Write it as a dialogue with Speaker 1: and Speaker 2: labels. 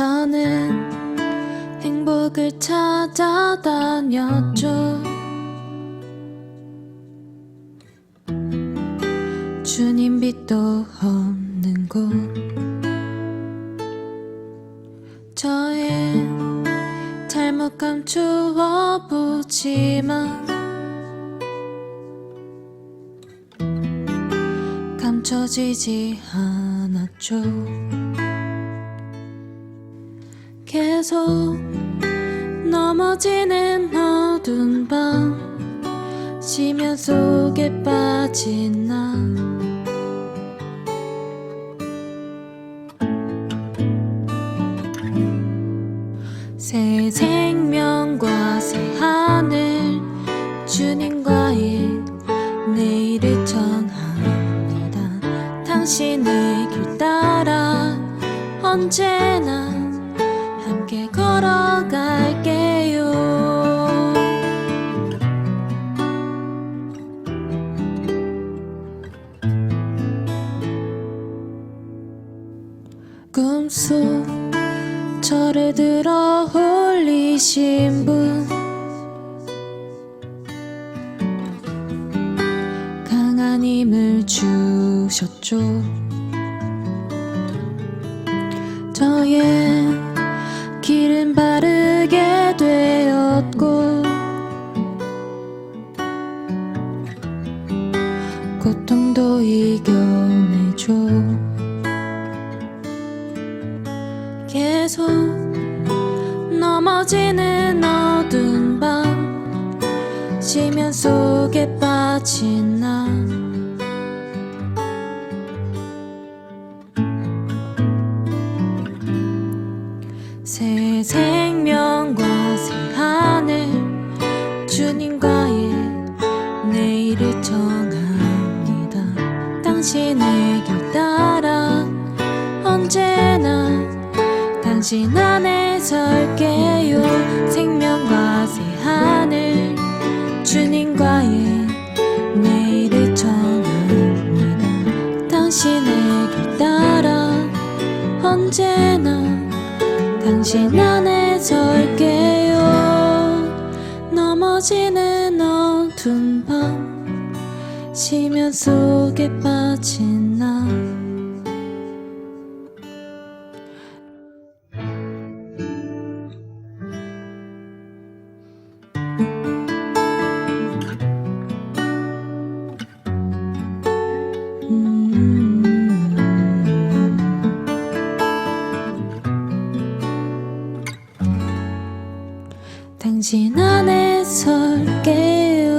Speaker 1: 저는 행복을 찾아다녔죠. 주님 빛도 없는 곳. 저의 잘못 감추어 보지만 감춰지지 않았죠. 계속 넘어지는 어두운 밤 심연 속에 빠진 나. 새 생명과 새 하늘 주님과의 내일을 전합니다. 당신의 길 따라 언제나 걸어갈게요. 꿈속 저를 들어 올리신 분. 강한 힘을 주셨죠. 저의 고통도 이겨내죠 계속 넘어지는 어두운 밤 시면 속에 빠진 나. 새 생명과 새 하늘 주님과의 당신의 길 따라 언제나 당신 안에 설게요. 생명과 새 하늘 주님과의 내일을 정합니다. 당신의 길 따라 언제나 당신 안에 설게요. 넘어지는 어두운 밤 지면 속에 빠진 나. 음. 당신 안에 설게요